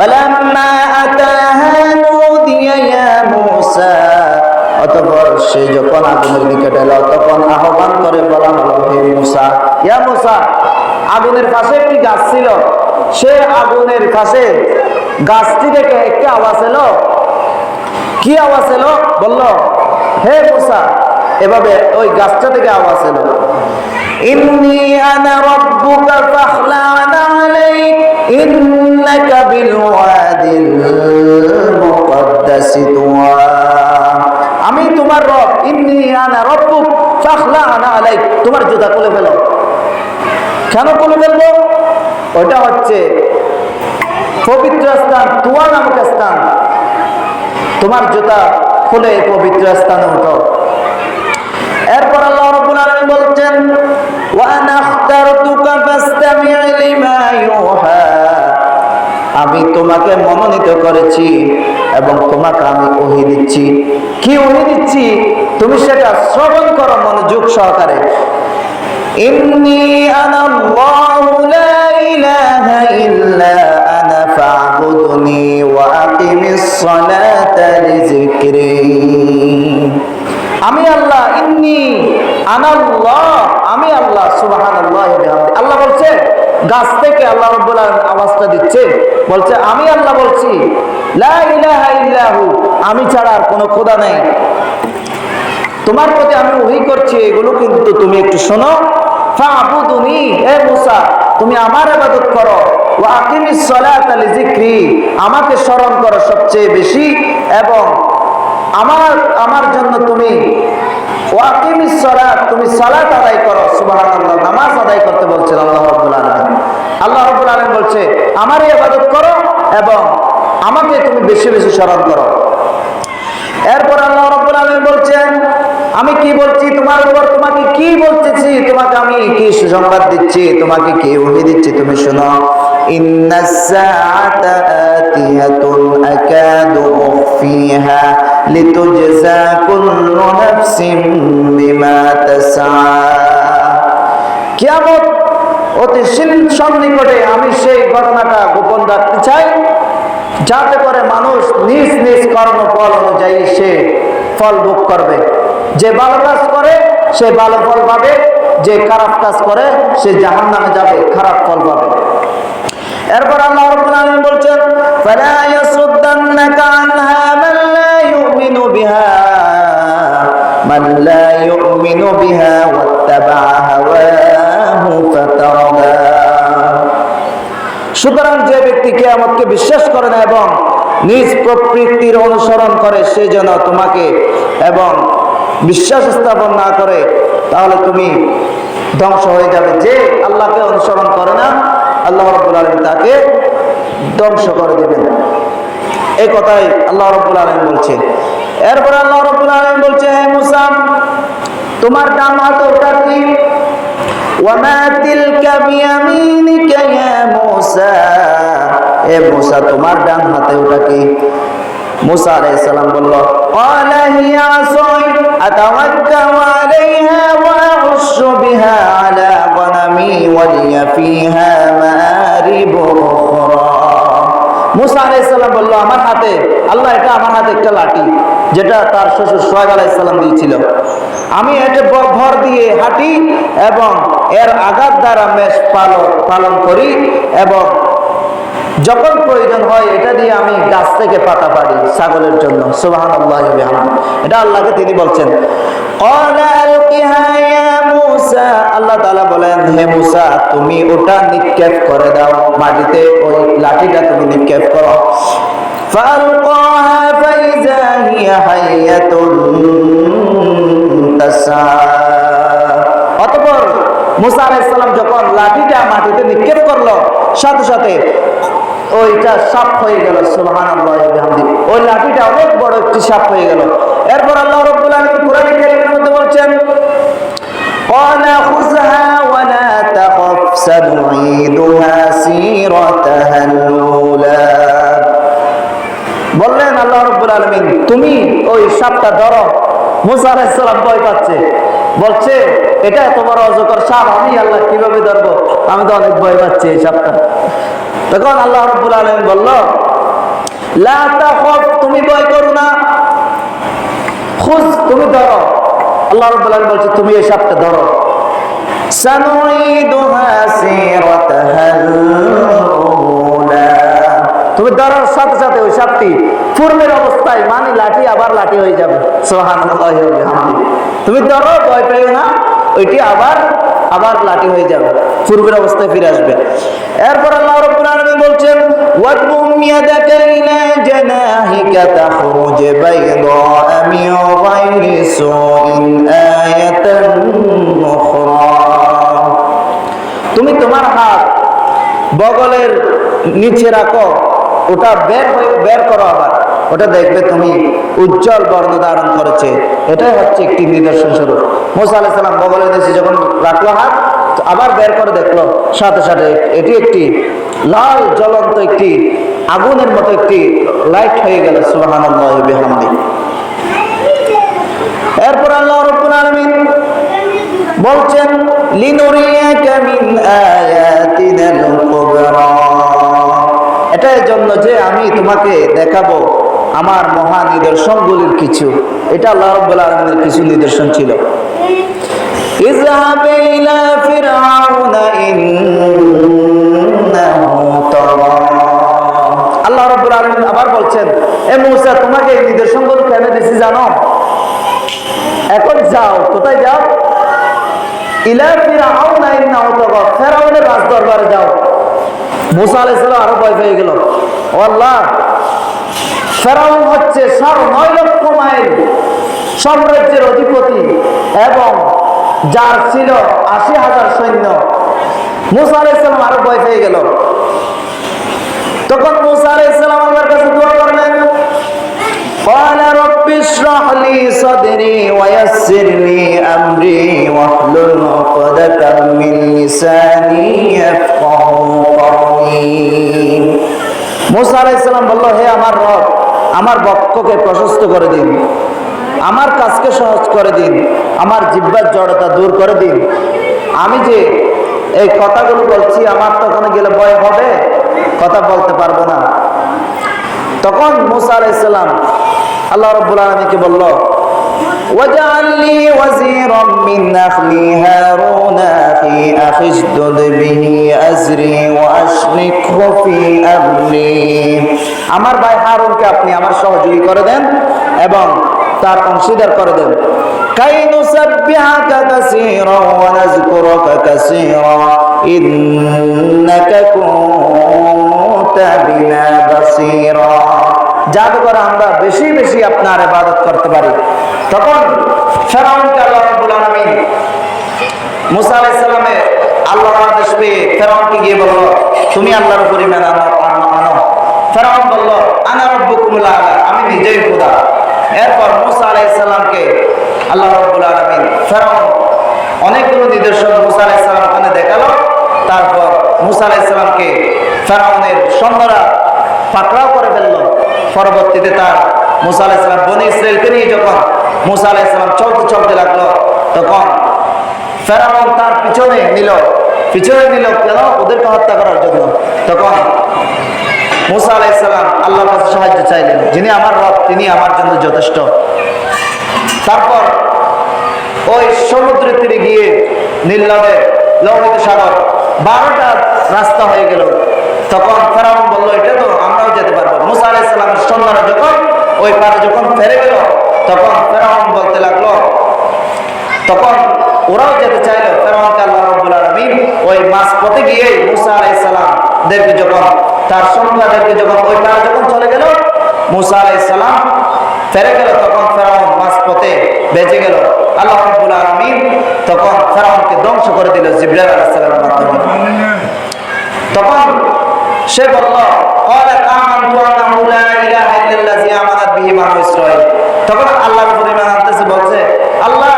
فلما أتاها نودي يا موسى অতঃপর সে যখন আগুনের নিকট এলো তখন আহ্বান করে বলা হলো হে মুসা ইয়া মুসা আগুনের পাশে একটি গাছ ছিল সে আগুনের কাছে গাছটি থেকে একটি আওয়াজ এলো কি আওয়াজ এলো বলল হে মুসা এভাবে ওই গাছটা থেকে আওয়াজ এলো إني أنا ربك فاخلع عليك إنك بالواد المقدس طوى আমি তোমার রব ইন্নি আনা রব্বুক ফাখলা আনা আলাইক তোমার জুতা খুলে ফেলো কেন খুলে ফেলবো ওটা হচ্ছে পবিত্র স্থান তুয়া নামক স্থান তোমার জুতা খুলে এই পবিত্র স্থানে উঠো এরপর আল্লাহ রাব্বুল আলামিন বলছেন ওয়া আনা আখতারতুকা ফাসতামি' লিমা ইউহা আমি তোমাকে মনোনীত করেছি এবং তোমাকে আমি ওহি দিচ্ছি। কি ওহি দিচ্ছি? তুমি সেটা শ্রবণ করো মনোযোগ সহকারে। ইন্নি আনা আল্লাহু লা আমি আল্লাহ, ইন্নি আনাল্লাহ আমি আল্লাহ, সুবহানাল্লাহ আল্লাহ বলছে গাছ থেকে আল্লাহ রাব্বুল আওয়াজটা দিচ্ছে। বলছে, আমি আল্লাহ বলছি, লা ইলাহা ইল্লাহু, আমি ছাড়া আর কোনো খোদা নেই। তোমার প্রতি আমি ওহি করছি, এগুলো কিন্তু তুমি একটু শোনো। ফাবুদুনি, হে মুসা, তুমি আমার ইবাদত করো। ওয়া আকিমিস সালাতা লিযিকরি আমাকে স্মরণ করো সবচেয়ে বেশি এবং আমার আমার জন্য তুমি তুমি সালাত আদায় করো, সুবহানাল্লাহ, নামাজ আদায় করতে বলছেন আল্লাহ আল্লাহ বলছে, আমারই ইবাদত করো এবং আমাকে তুমি বেশি বেশি স্মরণ করো। এরপর আল্লাহ রাব্বুল আলামিন বলছেন, আমি কি বলছি তোমার উপর? তোমাকে কি বলতেছি? তোমাকে আমি কি সুসংবাদ দিচ্ছি? তোমাকে কি ওহি দিচ্ছি? তুমি শোনো ইন্নাস উখফিহা লিতুজজা কুল্লু নাফসিন বিমা তাসআ কিয়ামত অতি সন্নিকটে আমি সেই ঘটনাটা গোপন রাখতে চাই। যাতে করে মানুষ নিজ নিজ কর্মফল অনুযায়ী সে ফল ভোগ করবে। যে ভালো কাজ করে, সে ভালো ফল পাবে। যে খারাপ কাজ করে, সে জাহান নামে যাবে, খারাপ ফল পাবে। এরপর আল্লাহ বলছেন সুতরাং যে ব্যক্তি কেয়ামতকে বিশ্বাস করে না এবং নিজ প্রকৃতির অনুসরণ করে, সে যেন তোমাকে এবং বিশ্বাস স্থাপন না করে, তাহলে তুমি ধ্বংস হয়ে যাবে। যে আল্লাহকে অনুসরণ করে না আল্লাহ রব্বুল আলম তাকে ধ্বংস করে দেবেন এই কথাই আল্লাহ রব্বুল আলম বলছে এরপর আল্লাহ রব্বুল আলম বলছে হে মুসাম তোমার ডান হাত ওটা কি وما تلك بيمينك يا موسى এ মুসা তোমার ডান হাতে ওটা কি মুসা আলাইহিস সালাম বলল قال هي عصاي اتوكل عليها واعش بها على غنمي ولي فيها মুসা আলাইহিস সালাম বলল, আমার হাতে, আল্লাহ, এটা আমার হাতে একটা লাঠি, যেটা তার শ্বশুর সোহাগ আলাইহিস সালাম দিয়েছিল। আমি এটা ভর দিয়ে হাঁটি এবং এর আঘাত দ্বারা মেষ পালন পালন করি এবং যখন প্রয়োজন হয়, এটা দিয়ে আমি গাছ থেকে পাতা পারি ছাগলের জন্য। আল্লাহ এটা আল্লাহকে তিনি বলছেন। قال ألقها يا موسى আল্লাহ তাআলা বলেন হে মুসা তুমি ওটা নিক্ষেপ করে দাও মাটিতে ওই লাঠিটা তুমি নিক্ষেপ করো فألقاها فإذا هي حية تسعى অতঃপর মুসা আলাইহিসসালাম যখন লাঠিটা মাটিতে নিক্ষেপ করলো সাথে সাথে ওইটা সাপ হয়ে গেল সুবহানাল্লাহি ওয়া বিহামদি ওই লাঠিটা অনেক বড় একটি সাপ হয়ে গেল এরপর আল্লাহ বলছেন বললেন, আল্লাহ রব্বুল আলমিন, তুমি ওই সাপটা ধরো। মুসা আলাইসালাম ভয় পাচ্ছে। বলছে, এটা এত বড় অজকর সাপ, আমি আল্লাহ কীভাবে ধরবো? আমি তো অনেক ভয় পাচ্ছি এই সাপটা। তখন আল্লাহ রব্বুল আলমিন বলল তুমি ভয় করো না। খুশ তুমি ধরো। আল্লাহ রাব্বুল বলছে, তুমি এই সাপটা ধরো। সানুইদুহা সিরাতাহাল তুমি ধরার সাথে সাথে ওই সাপটি পূর্বের অবস্থায় মানে লাঠি, আবার লাঠি হয়ে যাবে। সুবহানাল্লাহি তুমি ধরো, ভয় পেও না, ওইটি আবার আবার লাঠি হয়ে যাবে পূর্বের অবস্থায় ফিরে আসবে। এরপর আল্লাহ ওয়াদবুম ইয়াদাকা ইলা জানাহিকা তাখরুজ বাইদা মিন গায়রি সুইন আয়াতান উখরা তুমি তোমার হাত বগলের নিচে রাখো, ওটা বের বের করো আবার। ওটা দেখবে তুমি উজ্জ্বল বর্ণ ধারণ করেছে। এটাই হচ্ছে একটি নিদর্শন স্বরূপ। মোসা আলাহ সাল্লাম বগলের নিচে যখন রাখল হাত আবার বের করে দেখল, সাথে সাথে এটি একটি লাল জ্বলন্ত একটি আগুনের মতো একটি লাইট হয়ে গেল বিহামদি। এরপর আল্লাহ রাব্বুল আলামিন বলছেন, লিনুরিয়াকা মিন আয়াতিনাল কুবরা। এটার জন্য যে আমি তোমাকে দেখাবো আমার মহা নিদর্শনগুলির কিছু। এটা আল্লাহ রাব্বুল আলামিনের কিছু নিদর্শন ছিল। اذهب إلى فرعون إنه طغى আল্লাহ রাব্বুল আলামিন আবার বলছেন এ মূসা তোমাকে এই নিদর্শনগুলো কেন দিছি জানো এখন যাও কোথায় যাও ইলা ফিরাউন ইন্নাহু তাগা ফিরাউনের রাজ দরবারে যাও মুসা আলাইহিস সালাম আরো ভয় পেয়ে গেল ও আল্লাহ ফেরাউন হচ্ছে সাড়ে নয় লক্ষ মাইল সাম্রাজ্যের অধিপতি এবং যার ছিল আশি হাজার সৈন্য মুসা আলাইসালাম আরো ভয় পেয়ে গেল তখন মুসা আলাইসালাম আল্লাহর কাছে দোয়া করলেন قال رب اشرح لي صدري ويسر لي امري واحلل عقدة من لساني يفقه قولي মুসা আলাইসাল্লাম বলল হে আমার রব আমার বক্ষকে প্রশস্ত করে দিন আমার কাজকে সহজ করে দিন আমার জিব্বার জড়তা দূর করে দিন আমি যে এই কথাগুলো বলছি আমার তো ওখানে গেলে ভয় হবে কথা বলতে পারবো না তখন মুসা আলাইসাল্লাম আল্লাহ রব্বুল আলমীকে বলল واجعل لي وزيرا من أخلي هارون أخي أخي اشدد به أزري وأشركه في أمري আমার ভাই হারুনকে আপনি আমার সহযোগী করে দেন এবং তার অংশীদার করে দেন। যাতে করে আমরা বেশি বেশি আপনার ইবাদত করতে পারি। তখন ফেরাউনকে আল্লাহ রাব্বুল আলামিন মুসা আলাইহিস সালামে আল্লাহর আদেশ তুমি আল্লাহর উপর ঈমান আনো। ফেরাউন বলল, আনা রাব্বুকুমুল আলা, আমি নিজেই খোদা। এরপর মুসা আলাইহিস সালামকে আল্লাহ রাব্বুল আলামিন ফেরাউন অনেকগুলো নিদর্শন মুসা আলাইহিস সালাম ওখানে দেখাল। তারপর মুসা আলাইহিস সালামকে ফেরাউনের সৈন্যরা পাকড়াও করে ফেলল। পরবর্তীতে তার মুসা আলাইসালাম বনি ইসরায়েলকে নিয়ে যখন মুসা আলাইসালাম চলতে চলতে লাগল, তখন ফেরাউন তার পিছনে নিল। পিছনে নিল কেন? ওদেরকে হত্যা করার জন্য। তখন মুসা আলাইসালাম আল্লাহর কাছে সাহায্য চাইলেন। যিনি আমার রব, তিনি আমার জন্য যথেষ্ট। তারপর ওই সমুদ্রের তীরে গিয়ে নীল নদের সাগর, বারোটা রাস্তা হয়ে গেল। তখন ফেরাউন বলল, এটা তো আমরাও যেতে পারব। মুসা আলাইসালামের সন্ধ্যারা যখন ওই পারে যখন ফেরে গেল, তখন ফেরাউন বলতে লাগল, তখন ওরাও যেতে চাইলো। ফেরাউনকে আল্লাহ রব্বুল আলামিন ওই মাছ পথে গিয়ে মুসা আলাইসালাম দেখবে যখন তার সন্তানদেরকে যখন ওই পারে যখন চলে গেল, মুসা আলাইসালাম সালাম ফেরে গেল, তখন ফেরাউন মাঝপথে বেঁচে গেল। আল্লাহ রাব্বুল আলামিন তখন ফেরাউনকে ধ্বংস করে দিল, জিবরাইল আলাইহিস মাধ্যমে তখন সে বলল তখন আনতেছে, বলছে, আল্লাহ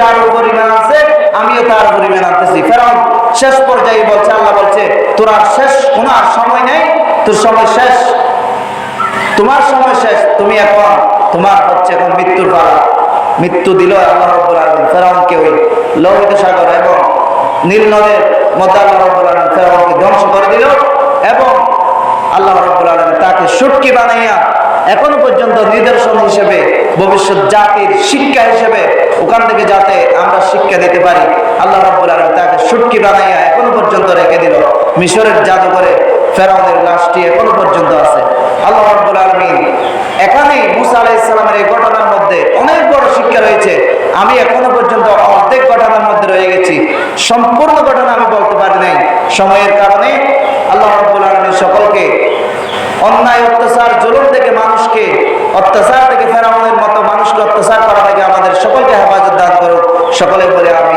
যার আছে আমিও তার উপর আনতেছি। ফেরাউন শেষ পর্যায়ে বলছে, আল্লাহ বলছে, তোর আর শেষ, কোনো আর সময় নেই, তোর সময় শেষ। তোমার সময় শেষ, তুমি এখন, তোমার হচ্ছে এখন মৃত্যুর পালা। মৃত্যু দিল আল্লাহ রব্বুল আলামিন, ফেরাউনকে ওই লোহিত সাগর এবং নীল নদের মধ্যে আল্লাহ রব্বুল ফেরাউনকে ধ্বংস করে দিল এবং আল্লাহ রব্বুল আলামিন তার তাকে সুটকি বানাইয়া এখনও পর্যন্ত নিদর্শন হিসেবে, ভবিষ্যৎ জাতির শিক্ষা হিসেবে ওখান থেকে যাতে আমরা শিক্ষা দিতে পারি। আল্লাহ রাব্বুল আলামিন তাকে সুটকি বানাইয়া এখনও পর্যন্ত রেখে দিল। মিশরের জাদুঘরে ফেরাউনের লাশটি এখনও পর্যন্ত আছে। আল্লাহ রাব্বুল আলামিন এখানেই মুসা আলাইহিস সালামের এই ঘটনার মধ্যে অনেক বড় শিক্ষা রয়েছে। আমি এখনও পর্যন্ত অর্ধেক ঘটনার মধ্যে রয়ে গেছি। সম্পূর্ণ ঘটনা আমি বলতে পারি নাই। সময়ের কারণে আল্লাহ রাব্বুল আলামিন সকলকে অন্যায়, অত্যাচার, জুলুম থেকে মানুষকে অত্যাচার থেকে ফেরাউনের মতো মানুষকে অত্যাচার করা থেকে আমাদের সকলকে হেফাজত দান করুক সকলে বলে আমি